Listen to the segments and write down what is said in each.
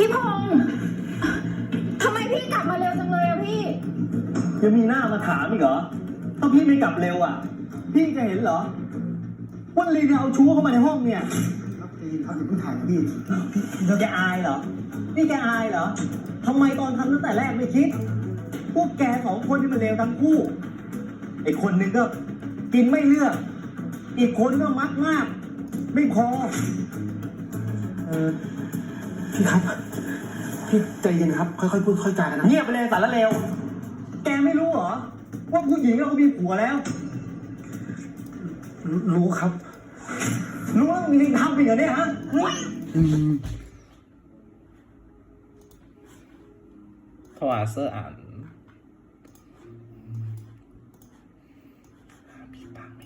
พี่พงษ์ทำไมพี่กลับมาเร็วจังเลยอะพี่ ยังมีหน้ามาถามอีกเหรอถ้าพี่ไม่กลับเร็วอะ พี่จะเห็นเหรอว่าลีเนี่ยเอาชู้เข้ามาในห้องเนี่ยครับใจเย็นครับอย่าเพิ่งถ่ายนะพี่พี่แกอายเหรอ นี่แกอายเหรอทำไมตอนทำตั้งแต่แรกไม่คิด พวกแกสองคนนี่มันเลวทั้งคู่ ไอ้คนหนึ่งก็กินไม่เลือก อีกคนก็มักมาก ไม่พอ เออ พี่ครับพี่ใจเย็นครับ ค่อยๆพูดค่อยๆจากันนะเงียบไปเลยสารเลวแกไม่รู้เหรอ ว่าผู้หญิงเรามีผัวแล้ว รู้รู้ครับ รู้ว่ามีทำไปเหรอเนี่ยฮะอืมถวายเสื้ออ่านพี่ปังไหม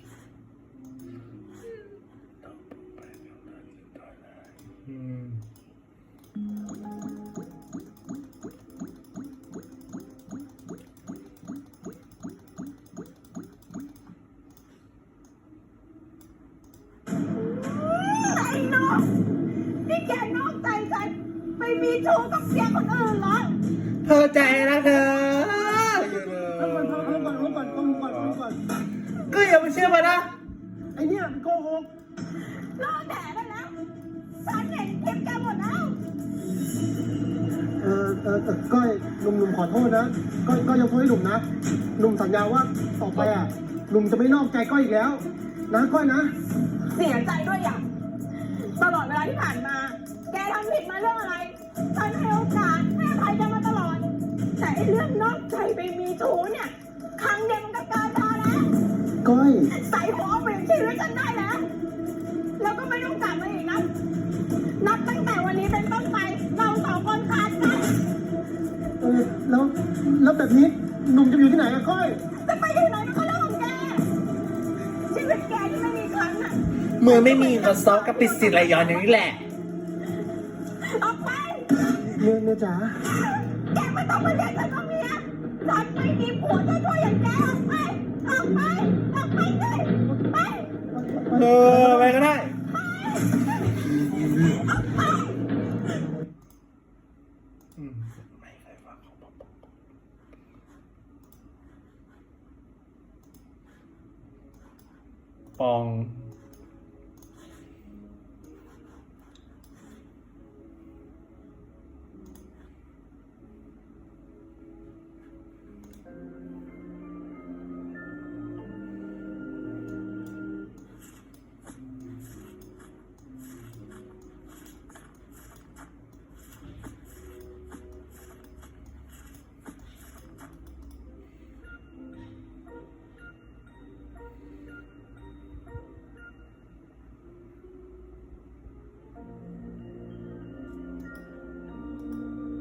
มีชู้กับเสียคนอื่นเหรอเธอใจนะเธอเอาก่อนเอาก่อนเอาก่อนเอาก่อนเอาก่อนก็อย่าไปเชื่อมันนะไอเนี่ยมันโกหกเลิกแดดได้แล้วฉันเห็นคลิปแกหมดแล้วเออเออเออก้อยหนุ่มหนุ่มขอโทษนะก้อยก้อยยกโทษให้หนุ่มนะหนุ่มสัญญาว่าต่อไปอะหนุ่มจะไม่นอกใจก้อยอีกแล้ว นะก้อยนะ เสียใจด้วยอย่างตลอดเวลาที่ผ่านมา เรื่องนอกใจไปมีชู้เนี่ย ครั้งเดียวมันก็เกินพอแล้วก้อย ใส่หัวเปลี่ยนชีวิตฉันได้แล้ว แล้วก็ไม่ต้องกลับมาอีกนะ นับตั้งแต่วันนี้เป็นต้นไป เราสองคนขาดกันเออแล้วแล้วแบบนี้หนุ่มจะอยู่ที่ไหนอะก้อย จะไปที่ไหนมันก็เรื่องของแก ชีวิตแกที่ไม่มีครั้งน่ะ มือไม่มีก็ซอกกับปิดสิทธิ์ไรย้อนอย่างนี้แหละ ออกไปเมียเมียจ๋า แกไม่ต้องมาเรียกฉันว่าเมียฉันไม่มีผัวจะช่วยอย่างแกออกไปออกไปออกไปเลยไปเออไปก็ได้อืมไม่เคยฟังเขาบอกปอง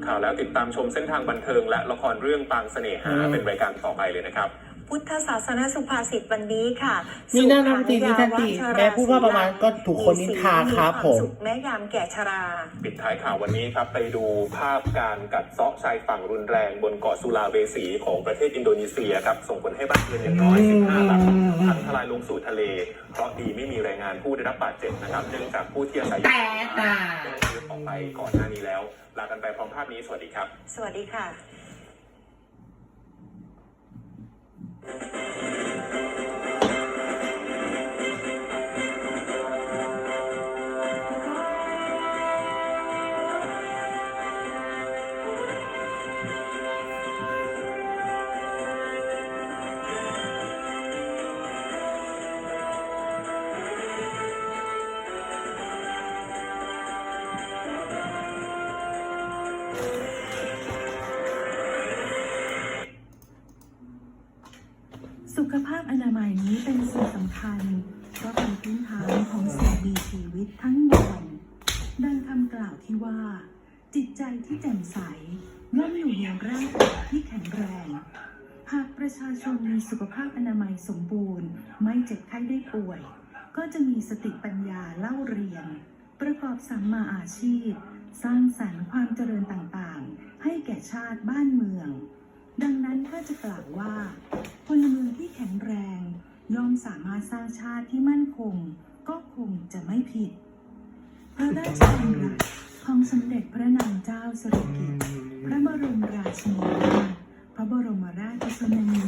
ข่าวแล้วติดตามชมเส้นทางบันเทิงและละครเรื่องปางเสน่หาอืมเป็นรายการต่อไปเลยนะครับ พุทธศาสนสุภาษิตวันนี้ค่ะนี่น่ารักดีนี่ทันทีแม้พูดว่าประมาณก็ถูกคนนินทาครับผมสุขแม้ยามแก่ชรา ปิดท้ายข่าววันนี้ครับไปดูภาพการกัดเซาะชายฝั่งรุนแรงบนเกาะสุลาเวสีของประเทศอินโดนีเซียครับส่งผลให้บ้านเรือนอย่างน้อย 15 หลังพังทลายลงสู่ทะเล เพราะดีไม่มีรายงานผู้ได้รับบาดเจ็บนะครับเนื่องจากผู้ที่อาศัยอยู่แต่น่ะได้ออกไปก่อนหน้านี้แล้วลากันไปพร้อมภาพนี้สวัสดีครับ สวัสดีค่ะ สุ ขภาพอนามัยนี้เป็นสิ่งสำคัญ เพราะเป็นพื้นฐานของสิ่งมีชีวิตทั้งมวลดังคำกล่าวที่ว่า จิตใจที่แจ่มใสย่อมอยู่ในร่างกายที่แข็งแรง หากประชาชนมีสุขภาพอนามัยสมบูรณ์ ไม่เจ็บไข้ได้ป่วย ก็จะมีสติปัญญาเล่าเรียน ประกอบสัมมาอาชีพ สร้างสรรค์ความเจริญต่างๆ ให้แก่ชาติบ้านเมือง ดังนั้นถ้าจะกล่าวว่าพลเมืองที่แข็งแรงย่อมสามารถสร้างชาติที่มั่นคง ก็คงจะไม่ผิด พระราชดำรัสของสมเด็จพระนางเจ้าสิริกิติ์พระบรมราชินีนาถพระบรมราชชนนี